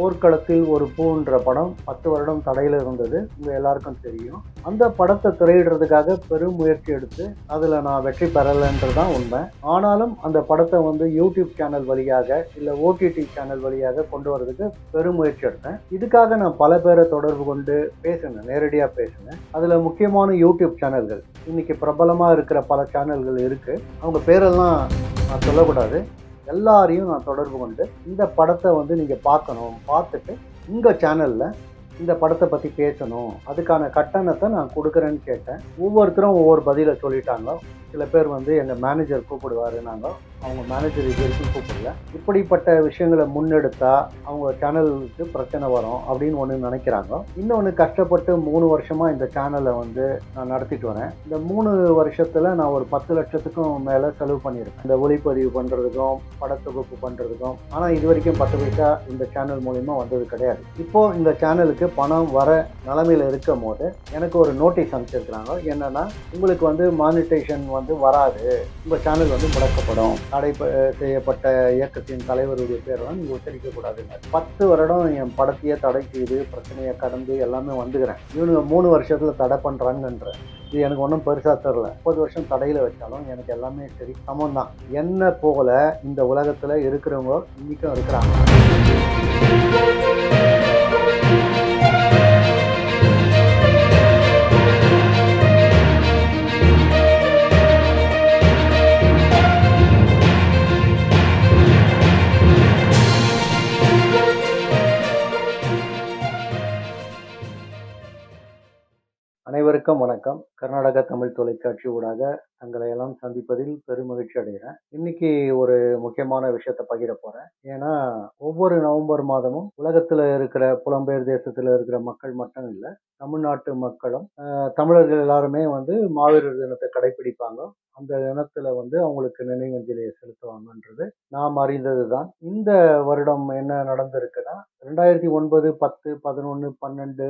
போர்க்களத்தில் ஒரு பூன்ற படம் பத்து வருடம் தடையில் இருந்தது. உங்கள் எல்லாருக்கும் தெரியும். அந்த படத்தை திரையிடுறதுக்காக பெரும் முயற்சி எடுத்து அதில் நான் வெற்றி பெறலைன்றது தான் உண்மை. ஆனாலும் அந்த படத்தை வந்து யூடியூப் சேனல் வழியாக இல்லை ஓடிடி சேனல் வழியாக கொண்டு வரதுக்கு பெரும் முயற்சி எடுத்தேன். இதுக்காக நான் பல பேரை தொடர்பு கொண்டு பேசினேன் நேரடியாக பேசினேன். அதில் முக்கியமான யூடியூப் சேனல்கள். இன்னைக்கு பிரபலமாக இருக்கிற பல சேனல்கள் இருக்குது அவங்க பேரெல்லாம் நான் சொல்லக்கூடாது. எல்லாரையும் நான் தொடர்பு கொண்டு இந்த படத்தை வந்து நீங்கள் பார்க்கணும். பார்த்துட்டு உங்கள் சேனலில் இந்த படத்தை பற்றி பேசணும். அதுக்கான கட்டணத்தை நான் கொடுக்குறேன்னு கேட்டேன். ஒவ்வொருத்தரும் ஒவ்வொரு பதிலை சொல்லிட்டாங்க. சில பேர் வந்து எங்கள் மேனேஜர் கூப்பிடுவாரு நாங்கள் அவங்க மேனேஜர் இது வரைக்கும் கூப்பிடல. இப்படிப்பட்ட விஷயங்களை முன்னெடுத்தா அவங்க சேனலுக்கு பிரச்சனை வரும் அப்படின்னு ஒன்று நினைக்கிறாங்க. இன்னொன்று கஷ்டப்பட்டு மூணு வருஷமாக இந்த சேனலை வந்து நான் நடத்திட்டு வரேன். இந்த மூணு வருஷத்தில் நான் ஒரு பத்து லட்சத்துக்கும் மேலே செலவு பண்ணியிருக்கேன். இந்த ஒளிப்பதிவு பண்ணுறதுக்கும் படத்தொகுப்பு பண்ணுறதுக்கும் ஆனால் இது வரைக்கும் பத்து பைசா இந்த சேனல் மூலிமா வந்தது கிடையாது. இப்போது இந்த சேனலுக்கு பணம் வர நிலமையில இருக்கும் போது எனக்கு ஒரு நோட்டீஸ் அனுப்பிச்சிருக்கிறாங்க. என்னென்னா உங்களுக்கு வந்து மானிட்டேஷன் வந்து வந்து வராது. உங்கள் சேனல் வந்து முடக்கப்படும். தடை செய்யப்பட்ட இயக்கத்தின் தலைவருடைய பேரெல்லாம் நீங்கள் உச்சரிக்கக்கூடாதுங்க. பத்து வருடம் என் படத்தையே தடை செய்து பிரச்சனையை கடந்து எல்லாமே வந்துக்கிறேன். இவனுங்க மூணு வருஷத்தில் தடை பண்ணுறாங்கன்ற இது எனக்கு ஒன்றும் பெருசாக தெரில முப்பது வருஷம் தடையில் வச்சாலும் எனக்கு எல்லாமே சரி சமம் தான். என்ன போல இந்த உலகத்தில் இருக்கிறவங்க இன்றைக்கும் இருக்கிறாங்க. வணக்கம் வணக்கம். கர்நாடக தமிழ் தொலைக்காட்சி ஊடாக தங்களை எல்லாம் சந்திப்பதில் பெருமகிழ்ச்சி அடைகிறேன். இன்னைக்கு ஒரு முக்கியமான விஷயத்தை பகிர போறேன். ஏன்னா ஒவ்வொரு நவம்பர் மாதமும் உலகத்துல இருக்கிற புலம்பெயர் தேசத்துல இருக்கிற மக்கள் மட்டும் இல்லை தமிழ்நாட்டு மக்களும் தமிழர்கள் எல்லாருமே வந்து மாவீரர் தினத்தை கடைபிடிப்பாங்க அந்த தினத்துல வந்து அவங்களுக்கு நினைவஞ்சலியை செலுத்துவாங்கன்றது நாம் அறிந்தது தான் இந்த வருடம் என்ன நடந்திருக்குன்னா ரெண்டாயிரத்தி ஒன்பது பத்து பதினொன்று பன்னெண்டு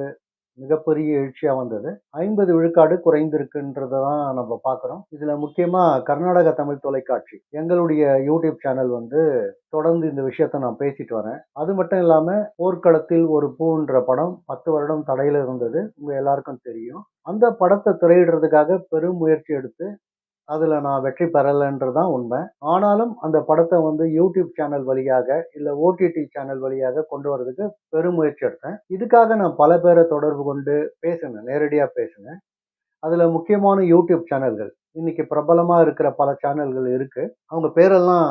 மிகப்பெரிய எழுச்சியாக வந்தது. ஐம்பது விழுக்காடு குறைந்திருக்குன்றத தான் நம்ம பார்க்குறோம் இதில் முக்கியமாக கர்நாடக தமிழ் தொலைக்காட்சி. எங்களுடைய யூடியூப் சேனல் வந்து தொடர்ந்து இந்த விஷயத்த நான் பேசிட்டு வரேன். அது மட்டும் இல்லாமல் போர்க்களத்தில் ஒரு பூன்ற படம் பத்து வருடம் தடையில் இருந்தது. உங்கள் எல்லாருக்கும் தெரியும். அந்த படத்தை திரையிடுறதுக்காக பெரும் முயற்சி எடுத்து அதில் நான் வெற்றி பெறலைன்றது தான் உண்மை. ஆனாலும் அந்த படத்தை வந்து யூடியூப் சேனல் வழியாக இல்லை ஓடிடி சேனல் வழியாக கொண்டு வரதுக்கு பெரும் முயற்சி எடுத்தேன். இதுக்காக நான் பல பேரை தொடர்பு கொண்டு பேசினேன் நேரடியாக பேசினேன். அதில் முக்கியமான யூடியூப் சேனல்கள் இன்னைக்கு பிரபலமாக இருக்கிற பல சேனல்கள் இருக்குது அவங்க பேரெல்லாம்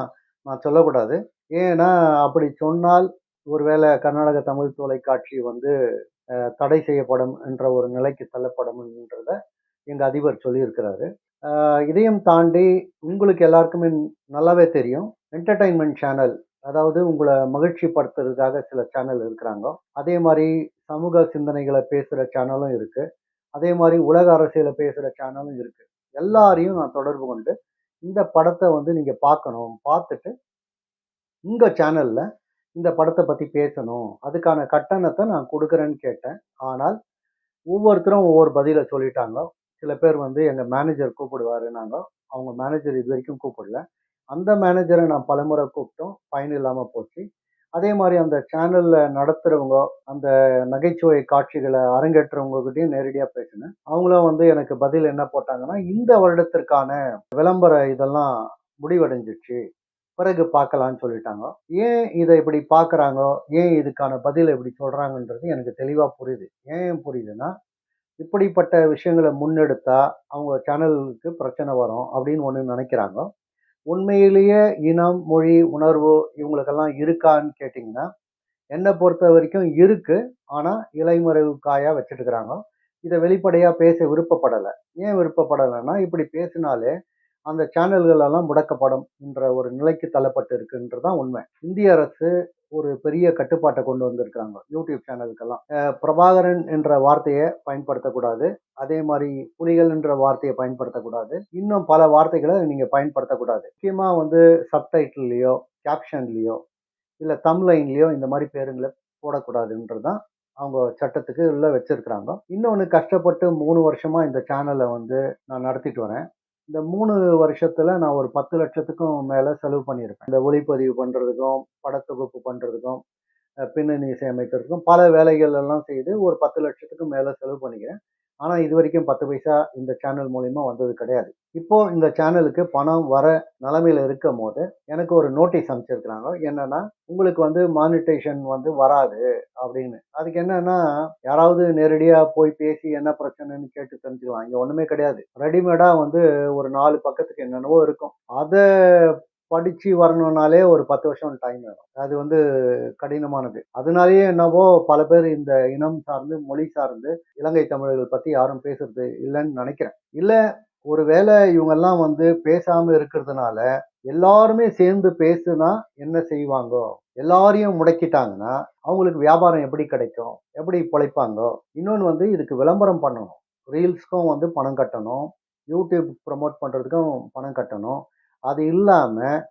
நான் சொல்லக்கூடாது. ஏன்னா அப்படி சொன்னால் ஒருவேளை கர்நாடக தமிழ் தொலைக்காட்சி வந்து தடை செய்யப்படும் என்ற ஒரு நிலைக்கு தள்ளப்படும் என்றதை எங்கள் அதிபர் சொல்லியிருக்கிறாரு. இதையும் தாண்டி உங்களுக்கு எல்லாருக்குமே நல்லாவே தெரியும். என்டர்டைன்மெண்ட் சேனல் அதாவது உங்களை மகிழ்ச்சி படுத்துறதுக்காக சில சேனல் இருக்கிறாங்க. அதே மாதிரி சமூக சிந்தனைகளை பேசுகிற சேனலும் இருக்குது அதே மாதிரி உலக அரசியலை பேசுகிற சேனலும் இருக்குது எல்லாரையும் நான் தொடர்பு கொண்டு இந்த படத்தை வந்து நீங்கள் பார்க்கணும். பார்த்துட்டு உங்கள் சேனலில் இந்த படத்தை பற்றி பேசணும். அதுக்கான கட்டணத்தை நான் கொடுக்குறேன்னு கேட்டேன். ஆனால் ஒவ்வொருத்தரும் ஒவ்வொரு பதிலை சொல்லிட்டாங்க. சில பேர் வந்து எங்கள் மேனேஜர் கூப்பிடுவாருன்னாங்க அவங்க மேனேஜர் இது வரைக்கும் கூப்பிடல. அந்த மேனேஜரை நான் பலமுறை கூப்பிட்டோம். பயன் இல்லாமல் போச்சு. அதே மாதிரி அந்த சேனலில் நடத்துகிறவங்க அந்த நகைச்சுவை காட்சிகளை அரங்கேற்றுறவங்ககிட்டையும் நேரடியாக பேசினேன். அவங்களும் வந்து எனக்கு பதில் என்ன போட்டாங்கன்னா இந்த வருடத்திற்கான விளம்பர இதெல்லாம் முடிவடைஞ்சிச்சு. பிறகு பார்க்கலான்னு சொல்லிட்டாங்க. ஏன் இதை இப்படி பார்க்குறாங்க? ஏன் இதுக்கான பதில் இப்படி சொல்கிறாங்கன்றது எனக்கு தெளிவாக புரியுது. ஏன் புரியுதுன்னா இப்படிப்பட்ட விஷயங்களை முன்னெடுத்தா அவங்க சேனலுக்கு பிரச்சனை வரும் அப்படின்னு ஒன்று நினைக்கிறாங்க. உண்மையிலேயே இனம் மொழி உணர்வு இவங்களுக்கெல்லாம் இருக்கான்னு கேட்டிங்கன்னா என்னை பொறுத்த வரைக்கும் இருக்குது ஆனால் இலைமறைவு காயாக வச்சுட்டு இதை வெளிப்படையாக பேச விருப்பப்படலை. ஏன் விருப்பப்படலைன்னா இப்படி பேசினாலே அந்த சேனல்களெல்லாம் முடக்கப்படும் என்ற ஒரு நிலைக்கு தள்ளப்பட்டு இருக்குன்றது தான் உண்மை. இந்திய அரசு ஒரு பெரிய கட்டுப்பாட்டை கொண்டு வந்திருக்காங்க யூடியூப் சேனலுக்கெல்லாம் பிரபாகரன் என்ற வார்த்தையை பயன்படுத்தக்கூடாது. அதே மாதிரி புலிகள் என்ற வார்த்தையை பயன்படுத்தக்கூடாது. இன்னும் பல வார்த்தைகளை நீங்கள் பயன்படுத்தக்கூடாது. முக்கியமாக வந்து சப்டைட்டில்லையோ கேப்ஷன்லேயோ இல்லை தம்லைன்லேயோ இந்த மாதிரி பேருங்களை போடக்கூடாதுன்றது தான் அவங்க சட்டத்துக்கு உள்ளே வச்சுருக்குறாங்க. இன்னொன்று கஷ்டப்பட்டு மூணு வருஷமாக இந்த சேனலை வந்து நான் நடத்திட்டு வரேன். இந்த மூணு வருஷத்துல நான் ஒரு பத்து லட்சத்துக்கும் மேல செலவு பண்ணியிருப்பேன் இந்த ஒளிப்பதிவு பண்றதுக்கும் படத்தொகுப்பு பண்றதுக்கும் பின்னணி இசையமைக்கிறதுக்கும் பல வேலைகள் எல்லாம் செய்து ஒரு பத்து லட்சத்துக்கும் மேல செலவு பண்ணிக்கிறேன். ஆனால் இது வரைக்கும் பத்து பைசா இந்த சேனல் மூலிமா வந்தது கிடையாது. இப்போ இந்த சேனலுக்கு பணம் வர நிலமையில் இருக்கும் போது எனக்கு ஒரு நோட்டீஸ் அனுப்பிச்சிருக்கிறாங்க. என்னன்னா, உங்களுக்கு வந்து மானிட்டேஷன் வந்து வராது அப்படின்னு. அதுக்கு என்னன்னா, யாராவது நேரடியாக போய் பேசி என்ன பிரச்சனைன்னு கேட்டு தெரிஞ்சுக்கலாம். இங்கே ஒன்றுமே கிடையாது. ரெடிமேடாக வந்து ஒரு நாலு பக்கத்துக்கு என்னென்னவோ இருக்கும். அதை படிச்சு வரணும்னாலே ஒரு 10 வருஷம் டைம் வேணும். அது வந்து கடினமானது. அதனாலேயே என்னவோ பல பேர் இந்த இனம் சார்ந்து, மொழி சார்ந்து இலங்கை தமிழர்கள் பத்தி யாரும் பேசுறது இல்லைன்னு நினைக்கிறேன் இல்ல ஒருவேளை இவங்கெல்லாம் வந்து பேசாம இருக்கிறதுனால, எல்லாருமே சேர்ந்து பேசுனா என்ன செய்வாங்கோ? எல்லாரையும் முடக்கிட்டாங்கன்னா, அவங்களுக்கு வியாபாரம் எப்படி கிடைக்கும்? எப்படி பிழைப்பாங்கோ இன்னொன்று வந்து இதுக்கு விளம்பரம் பண்ணணும். ரீல்ஸ்க்கும் வந்து பணம் கட்டணும். யூடியூப் ப்ரமோட் பண்ணுறதுக்கும் பணம் கட்டணும். அது இல்லாமல்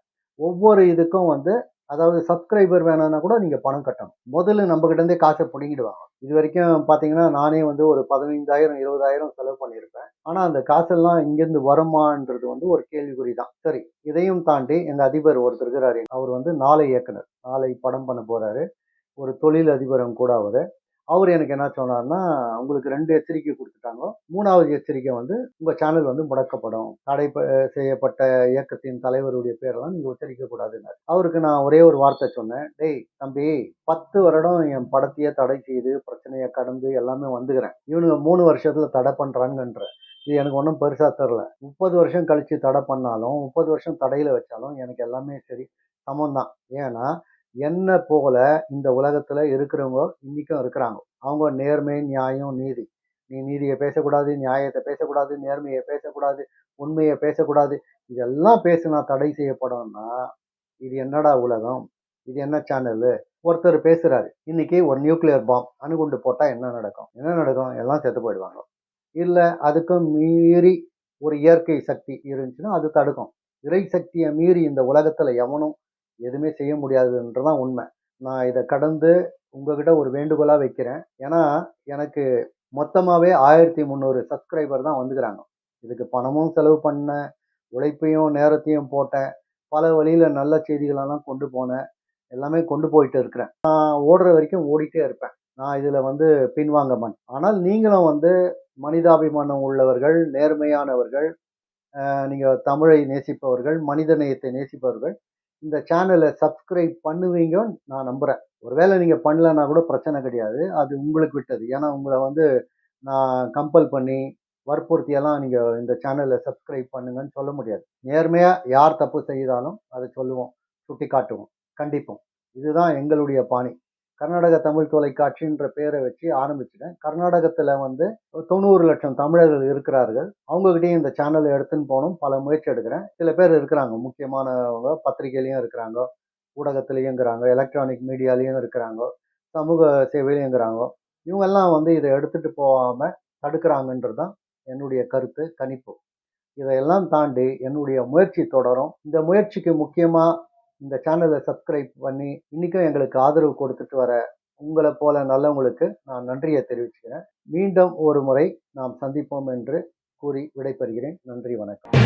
ஒவ்வொரு இதுக்கும் வந்து அதாவது சப்ஸ்கிரைபர் வேணும்னா கூட நீங்கள் பணம் கட்டணும். முதல்ல நம்மகிட்ட காசை பிடிங்கிடுவாங்க இது வரைக்கும் பார்த்தீங்கன்னா, நானே வந்து ஒரு 15,000 20,000 செலவு பண்ணியிருப்பேன். ஆனால் அந்த காசெல்லாம் இங்கேருந்து வருமான்றது வந்து ஒரு கேள்விக்குறி தான். சரி, இதையும் தாண்டி எங்கள் அதிபர் ஒருத்தர் இருக்கிறாரு. அவர் வந்து நாளை இயக்குனர். நாளை படம் பண்ண போகிறாரு ஒரு தொழில் அதிபரும் கூட அவர் அவர் எனக்கு என்ன சொன்னார்னா உங்களுக்கு ரெண்டு எச்சரிக்கை கொடுத்துட்டாங்க மூணாவது எச்சரிக்கை வந்து உங்கள் சேனல் வந்து முடக்கப்படும். தடை ப செய்யப்பட்ட இயக்கத்தின் தலைவருடைய பேரெல்லாம் நீங்கள் உச்சரிக்க கூடாதுன்னாரு. அவருக்கு நான் ஒரே ஒரு வார்த்தை சொன்னேன். "டேய் தம்பி 10 வருடம் என் படத்தையே தடை செய்து, பிரச்சனையை கடந்து எல்லாமே வந்துக்கிறேன். இவனுங்க மூணு வருஷத்தில் தடை பண்ணுறாங்கன்ற இது எனக்கு ஒன்றும் பெருசாக தெரில முப்பது வருஷம் கழித்து தடை பண்ணாலும், 30 வருஷம் தடையில் வச்சாலும் எனக்கு எல்லாமே சரி சமம் தான். ஏன்னா, என்ன போல இந்த உலகத்தில் இருக்கிறவங்க இன்றைக்கும் இருக்கிறாங்க. அவங்க நேர்மை, நியாயம், நீதி. நீ நீதியை பேசக்கூடாது, நியாயத்தை பேசக்கூடாது, நேர்மையை பேசக்கூடாது, உண்மையை பேசக்கூடாது. இதெல்லாம் பேசினா தடை செய்யப்படும்னா, இது என்னடா உலகம்? இது என்ன சேனலு? ஒருத்தர் பேசுகிறாரு இன்னைக்கு ஒரு நியூக்ளியர் பாம் அணுகுண்டு போட்டால் என்ன நடக்கும்? என்ன நடக்கும்? எல்லாம் செத்து போயிடுவாங்க. இல்லை அதுக்கும் மீறி ஒரு இயற்கை சக்தி இருந்துச்சுன்னா, அது தடுக்கும். இறை சக்தியை மீறி இந்த உலகத்தில் எவனும் எதுவுமே செய்ய முடியாதுன்றதான் உண்மை. நான் இதை கடந்து உங்ககிட்ட ஒரு வேண்டுகோளாக வைக்கிறேன். ஏன்னா, எனக்கு மொத்தமாகவே ஆயிரத்தி முந்நூறு சப்ஸ்கிரைபர் தான் வந்துக்கிறாங்க. இதுக்கு பணமும் செலவு பண்ணேன். உழைப்பையும், நேரத்தையும் போட்டேன். பல வழியில் நல்ல செய்திகளெல்லாம் கொண்டு போனேன். எல்லாமே கொண்டு போயிட்டு இருக்கிறேன். நான் ஓடுற வரைக்கும் ஓடிட்டே இருப்பேன். நான் இதில் வந்து பின்வாங்க மண் ஆனால் நீங்களும் வந்து மனிதாபிமானம் உள்ளவர்கள், நேர்மையானவர்கள், நீங்கள் தமிழை நேசிப்பவர்கள், மனித நேயத்தை நேசிப்பவர்கள், இந்த சேனலை சப்ஸ்கிரைப் பண்ணுவீங்கன்னு நான் நம்புகிறேன் ஒருவேளை நீங்கள் பண்ணலன்னா கூட பிரச்சனை கிடையாது. அது உங்களுக்கு விட்டது. ஏன்னா, உங்களை வந்து நான் கம்பல் பண்ணி, வற்புறுத்தியெல்லாம் நீங்கள் இந்த சேனலை சப்ஸ்கிரைப் பண்ணுங்கன்னு சொல்ல முடியாது. நேர்மையாக யார் தப்பு செய்தாலும் அதை சொல்லுவோம். சுட்டி காட்டுவோம் கண்டிப்போம். இதுதான் எங்களுடைய பாணி. கர்நாடக தமிழ் தொலைக்காட்சின்ற பெயரை வச்சு ஆரம்பிச்சிட்டேன் கர்நாடகத்தில் வந்து 90 லட்சம் தமிழர்கள் இருக்கிறார்கள். அவங்ககிட்டயும் இந்த சேனலை எடுத்துன்னு போகணும் பல முயற்சி எடுக்கிறேன். சில பேர் இருக்கிறாங்க. முக்கியமானவங்க பத்திரிகையிலையும் இருக்கிறாங்க. ஊடகத்துலேயும் இருக்கிறாங்க. எலக்ட்ரானிக் மீடியாலேயும் இருக்கிறாங்க. சமூக சேவையிலையும் இருக்கிறாங்க. இவங்கெல்லாம் வந்து இதை எடுத்துட்டு போகாமல் தடுக்கிறாங்கன்றது தான் என்னுடைய கருத்து, கணிப்பு. இதையெல்லாம் தாண்டி என்னுடைய முயற்சி தொடரும். இந்த முயற்சிக்கு முக்கியமாக இந்த சேனலை சப்ஸ்கிரைப் பண்ணி, இன்றைக்கும் எங்களுக்கு ஆதரவு கொடுத்துட்டு வர உங்களை போல நல்லவங்களுக்கு நான் நன்றியை தெரிவிச்சுக்கிறேன். மீண்டும் ஒரு முறை நாம் சந்திப்போம் என்று கூறி விடைபெறுகிறேன். நன்றி, வணக்கம்.